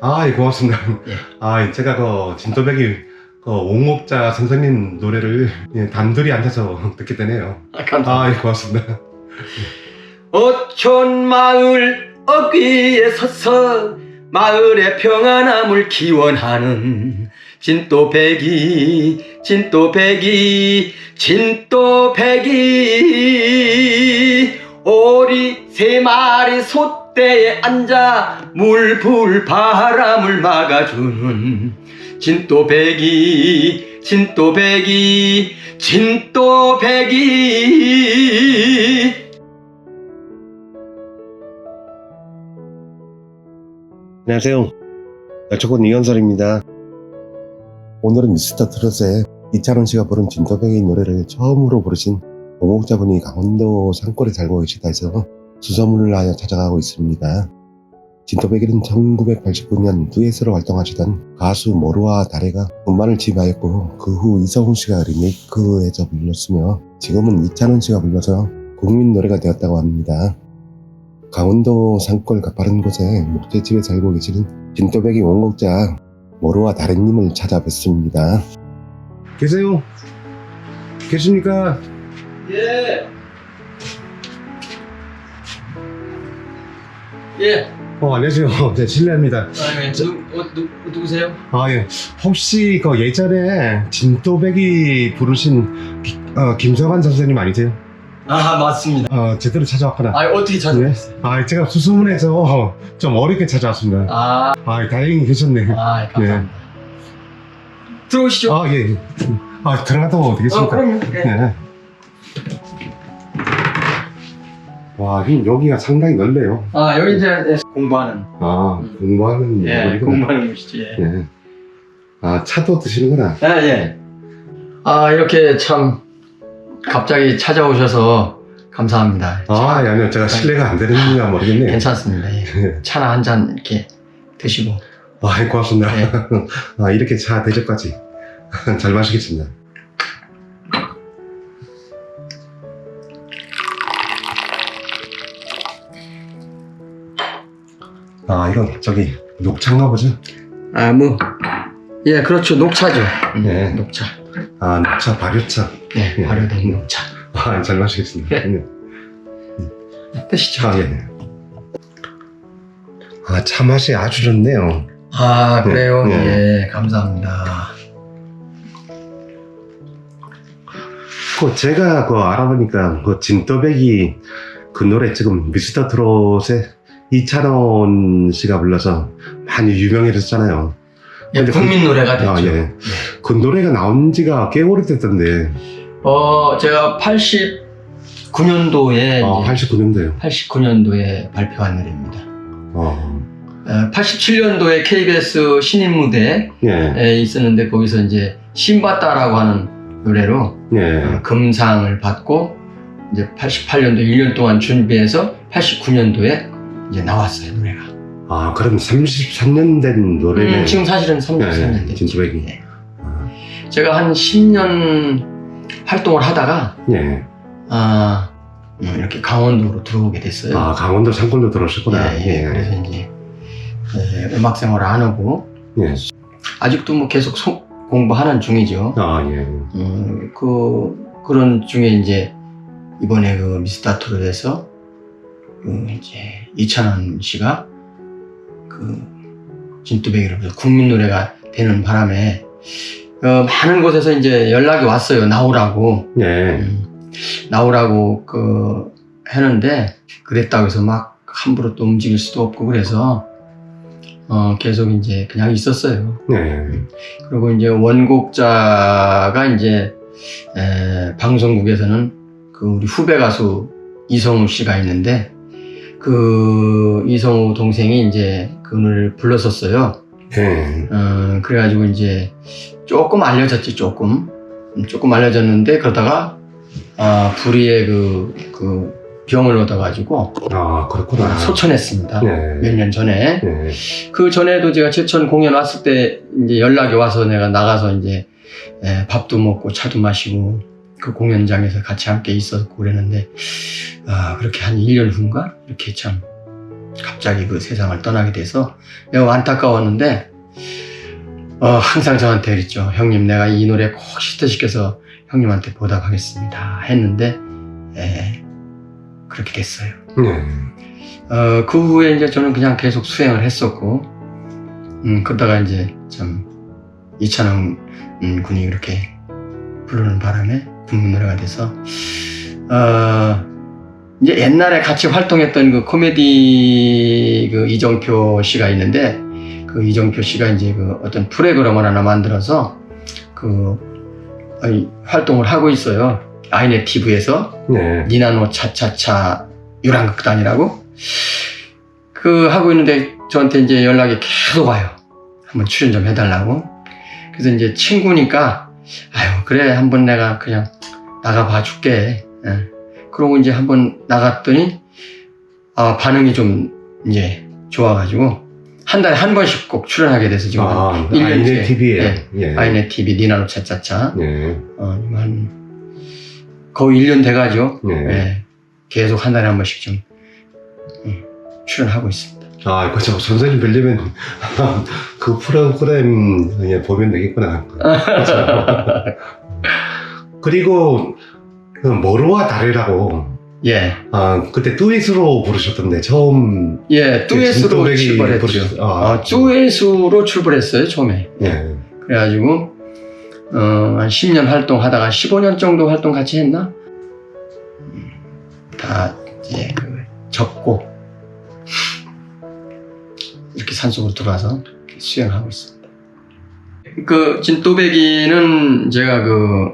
아, 예, 고맙습니다. 예. 아, 제가 그 진또배기 그 옥목자 선생님 노래를 예, 단둘이 앉아서 듣게 되네요. 아, 감사합니다. 아, 예, 고맙습니다. 어촌 마을 어귀에 서서 마을의 평안함을 기원하는 진또배기 진또배기 진또배기 오리 세 마리 솥대에 앉아 물불 바람을 막아주는 진또배기 진또배기 진또배기 안녕하세요. 여초군 이현설입니다. 오늘은 미스터 트롯의 이찬원 씨가 부른 진또배기 노래를 처음으로 부르신 옥목자분이 강원도 산골에 살고 계시다 해서 수소문을 하여 찾아가고 있습니다. 진또배기는 1989년 듀엣으로 활동하시던 가수 모루와 다래가 음반을 지휘하였고 그 후 이성훈 씨가 리메이크해서 불렀으며 지금은 이찬원 씨가 불러서 국민 노래가 되었다고 합니다. 강원도 산골 가파른 곳에 목재집에 살고 계시는 진또배기 원곡자 모루와 다래님을 찾아뵙습니다. 계세요? 계십니까? 예. 예. 어, 안녕하세요. 네, 실례합니다. 아, 예. 누, 어, 누, 누구세요? 아, 예. 혹시 그 예전에 진또배기 부르신 기- 어, 김성환 선생님 아니세요? 아, 맞습니다. 어, 제대로 찾아왔구나. 아, 어떻게 찾아오셨어요? 아, 제가 수소문해서 좀 어렵게 찾아왔습니다. 아, 아, 다행히 계셨네. 아, 감사합니다. 들어오시죠. 아, 예. 예. 아, 들어가도 되겠습니까? 어, 그럼요. 예. 네. 와, 이 여기가 상당히 넓네요. 아, 여기 이제 예, 공부하는. 아, 공부하는 예, 거리구나. 공부하는 곳이죠. 예. 예. 아, 차도 드시는구나. 아, 예. 아, 이렇게 참 갑자기 찾아오셔서 감사합니다. 아, 예, 아니요. 제가 실례가 안 되는지가 모르겠네요. 괜찮습니다. 예. 예. 차나 한 잔 이렇게 드시고. 아, 예, 고맙습니다. 예. 아, 이렇게 차 대접까지. 잘 마시겠습니다. 아, 이건 저기 녹차인가 보죠? 아, 뭐. 예, 그렇죠. 녹차죠. 음, 예. 녹차. 아, 녹차, 발효차. 예, 예. 발효된 녹차. 아, 잘 마시겠습니다. 예. 예. 드시죠. 아, 예. 아, 차 맛이 아주 좋네요. 아, 그래요? 예. 예, 감사합니다. 그 제가 그 알아보니까 그 진또배기 그 노래 지금 미스터 트롯에 이찬원 씨가 불러서 많이 유명해졌잖아요. 예, 근데 국민 노래가 됐죠. 아, 예. 그 노래가 나온 지가 꽤 오래됐던데. 어, 제가 89년도에, 아, 89년도요. 89년도에 발표한 노래입니다. 어. 어, 87년도에 KBS 신인 무대에 예. 있었는데 거기서 이제 신받다라고 하는 노래로 예. 어, 금상을 받고 이제 88년도 1년 동안 준비해서 89년도에 이제 나왔어요 노래가. 아, 그럼 33년 된 노래네. 음, 지금 사실은 33년 예, 됐죠. 진또배기. 예. 제가 한 10년 활동을 하다가 예. 아, 음, 이렇게 강원도로 들어오게 됐어요. 아, 강원도 산골로 들어오셨구나. 예, 예. 그래서 이제 예, 음악 생활을 안 하고 예. 아직도 뭐 계속 소- 공부하는 중이죠. 아, 예. 음, 그 그런 중에 이제 이번에 그 미스터 트롯에서 그 이제 이찬원 씨가 그 진또배기로 해서 국민 노래가 되는 바람에 어, 많은 곳에서 이제 연락이 왔어요 나오라고 예. 음, 나오라고 그 했는데 그랬다고 해서 막 함부로 또 움직일 수도 없고 그래서 어, 계속 이제 그냥 있었어요. 예. 그리고 이제 원곡자가 이제 에, 방송국에서는 그 우리 후배 가수 이성우 씨가 있는데 그 이성우 동생이 이제 그 노래를 불렀었어요. 예. 어, 그래가지고 이제 조금 알려졌지 조금 음, 조금 알려졌는데 그러다가 아 불의의 그, 그 병을 얻어가지고 아, 그렇구나. 소천했습니다. 예. 몇년 전에 예. 그 전에도 제가 제천 공연 왔을 때 이제 연락이 와서 내가 나가서 이제 에, 밥도 먹고 차도 마시고 그 공연장에서 같이 함께 있었고 그랬는데 아 그렇게 한 1년 후인가 이렇게 참 갑자기 그 세상을 떠나게 돼서 매우 안타까웠는데 어, 항상 저한테 그랬죠. 형님 내가 이 노래 꼭 히트시켜서 형님한테 보답하겠습니다. 했는데 예, 그렇게 됐어요. 네. 어, 그 후에 이제 저는 그냥 계속 수행을 했었고, 음, 그러다가 이제 참, 이찬원 음, 군이 이렇게 부르는 바람에 노래가 돼서, 어, 이제 옛날에 같이 활동했던 그 코미디 그 이정표 씨가 있는데, 그 이정표 씨가 이제 그 어떤 프로그램을 하나 만들어서 그, 아니, 활동을 하고 있어요. 아이넷 TV에서. 네. 니나노 차차차 유랑극단이라고 그 하고 있는데 저한테 이제 연락이 계속 와요. 한번 출연 좀 해달라고. 그래서 이제 친구니까 아유 그래 한번 내가 그냥 나가 봐 줄게. 예. 그러고 이제 한번 나갔더니 아 반응이 좀 이제 좋아가지고 한 달에 한 번씩 꼭 출연하게 돼서 지금 아, 일 년째. 아이네 TV에. 네. 예. 아이넷 TV 니나노 차차차 네. 어, 한 거의 1년 돼가죠. 네. 예, 계속 한 달에 한 번씩 좀 음, 출연하고 있습니다. 아, 그죠. 선생님 뵈려면 그 프로그램 보면 되겠구나. 그 리고 그 머루와 다레라고 예, 아 그때 듀엣으로 부르셨던데 처음 예, 진또배기 출발했죠. 부르셨- 아, 아, 듀엣으로 출발했어요 처음에. 예. 그래가지고 어, 한 10년 활동하다가 15년 정도 활동 같이 했나? 음, 다 이제 그 접고 이렇게 산속으로 들어와서 수행하고 있습니다. 그 진또배기는 제가 그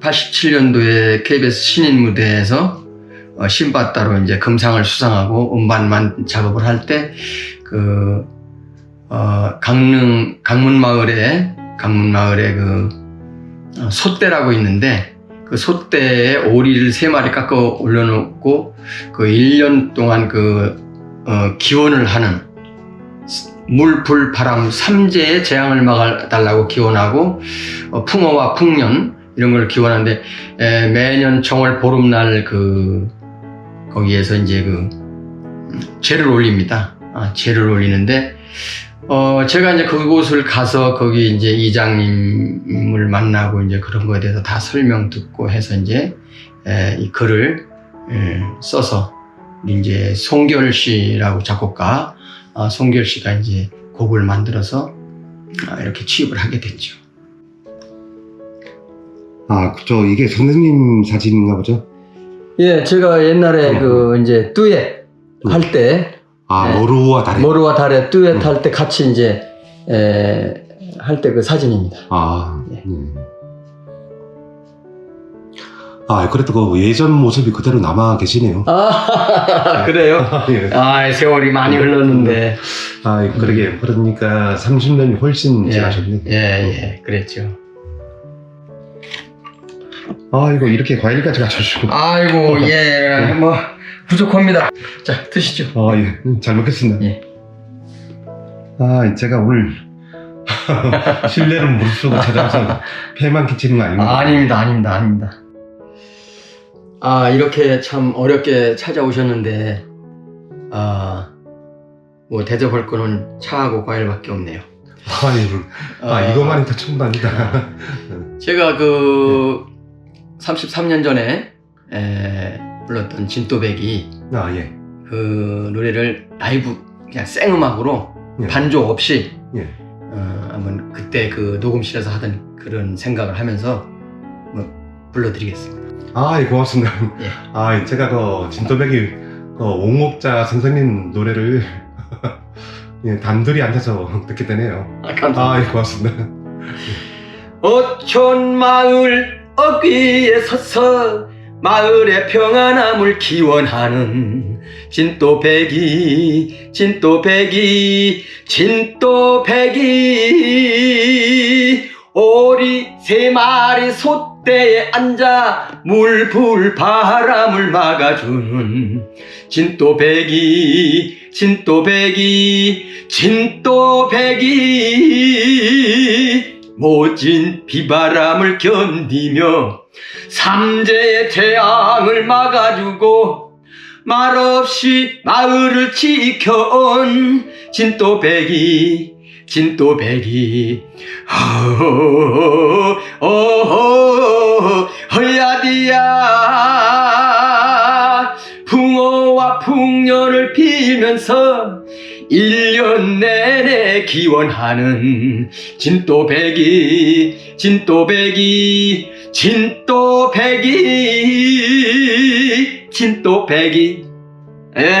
87년도에 KBS 신인 무대에서 어, 신바따로 이제 금상을 수상하고 음반만 작업을 할 때그 어, 강릉 강문마을에 강문마을에 그 어, 소떼라고 있는데 그 소떼에 오리를 세 마리 깎아 올려놓고 그 1년 동안 그 어, 기원을 하는 물, 불, 바람 삼재의 재앙을 막아달라고 기원하고 어, 풍어와 풍년 이런 걸 기원하는데 에, 매년 정월 보름날 그 거기에서 이제 그 음, 제를 올립니다. 아, 제를 올리는데 어 제가 이제 그곳을 가서 거기 이제 이장님을 만나고 이제 그런 거에 대해서 다 설명 듣고 해서 이제 에, 이 글을 에, 써서 이제 송결 씨라고 작곡가 아, 송결 씨가 이제 곡을 만들어서 아, 이렇게 취입을 하게 됐죠. 아 그죠 이게 선생님 사진인가 보죠 예, 제가 옛날에 음. 그 이제 듀엣 음. 할때 아 네. 머루와 다레 모르와 달에 듀엣 음. 할때 같이 이제 할 때 그 사진입니다. 아 예. 네. 아 그래도 그 예전 모습이 그대로 남아 계시네요 아 그래요? 예. 아 세월이 많이 흘렀는데 아 그러게 그러니까 30년이 훨씬 예, 지나셨네 예, 예, 그랬죠. 아 이거 이렇게 과일까지 갖춰주시고 아이고 예, 뭐 부족합니다. 자 드시죠. 아, 예. 음, 잘 먹겠습니다. 예. 아, 제가 오늘 실내를 무릅쓰고 찾아와서 폐만 끼치는 거 아닙니까? 아, 아닙니다, 아닙니다, 아닙니다. 아 이렇게 참 어렵게 찾아오셨는데 아 뭐 대접할 거는 차하고 과일밖에 없네요. 아유, 아, 이거만 해도 충분합니다. 제가 그 33년 전에 에, 불렀던 진또배기 아, 예. 그 노래를 라이브 그냥 생음악으로 예. 반조 없이 예. 어, 한번 그때 그 녹음실에서 하던 그런 생각을 하면서 뭐 불러드리겠습니다. 아, 예, 고맙습니다. 예. 아, 제가 그 진또배기 그 옹옥자 선생님 노래를 예, 단둘이 앉아서 듣게 되네요. 아, 감사합니다. 아, 예, 고맙습니다. 어촌 마을 어귀에 서서 마을의 평안함을 기원하는 진또배기 진또배기 진또배기 오리 세 마리 솥대에 앉아 물불 바람을 막아주는 진또배기 진또배기 진또배기 모진 비바람을 견디며 삼재의 재앙을 막아주고 말없이 마을을 지켜온 진또배기 진또배기. 어허 기원하는 진또배기 진또배기 진또배기 진또배기 에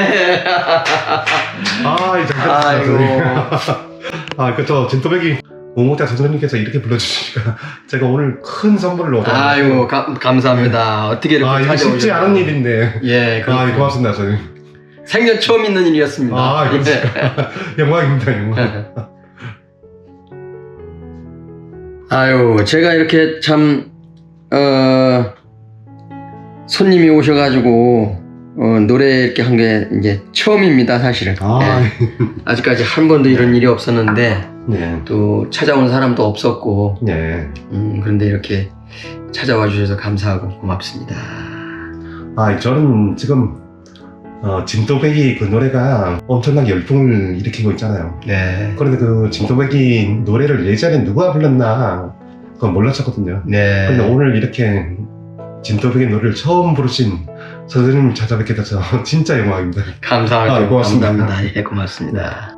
아, 이제 아이고 아, 그쵸. 진또배기 오목자 선생님께서 이렇게 불러주시니까 제가 오늘 큰 선물을 얻어. 아이고 감, 감사합니다 어떻게 이렇게 아, 이게 쉽지? 않은 일인데. 예 아, 그렇군요. 고맙습니다, 선생님. 생전 처음 있는 일이었습니다 아, 이거 진짜 영광입니다, 영광. 아유, 제가 이렇게 참, 어, 손님이 오셔가지고, 어, 노래 이렇게 한 게 이제 처음입니다, 사실은. 아, 예. 아직까지 한 번도 이런 일이 없었는데, 네. 또 찾아온 사람도 없었고, 네. 음, 그런데 이렇게 찾아와 주셔서 감사하고 고맙습니다. 아, 저는 지금 어, 진또배기 그 노래가 엄청나게 열풍을 일으키고 있잖아요. 네. 그런데 그 진또배기 노래를 예전에 누가 불렀나 그건 몰랐었거든요. 네. 근데 오늘 이렇게 진또배기 노래를 처음 부르신 선생님 찾아뵙게 돼서 진짜 영광입니다. 감사하고 아, 고맙습니다. 감사합니다. 예, 고맙습니다.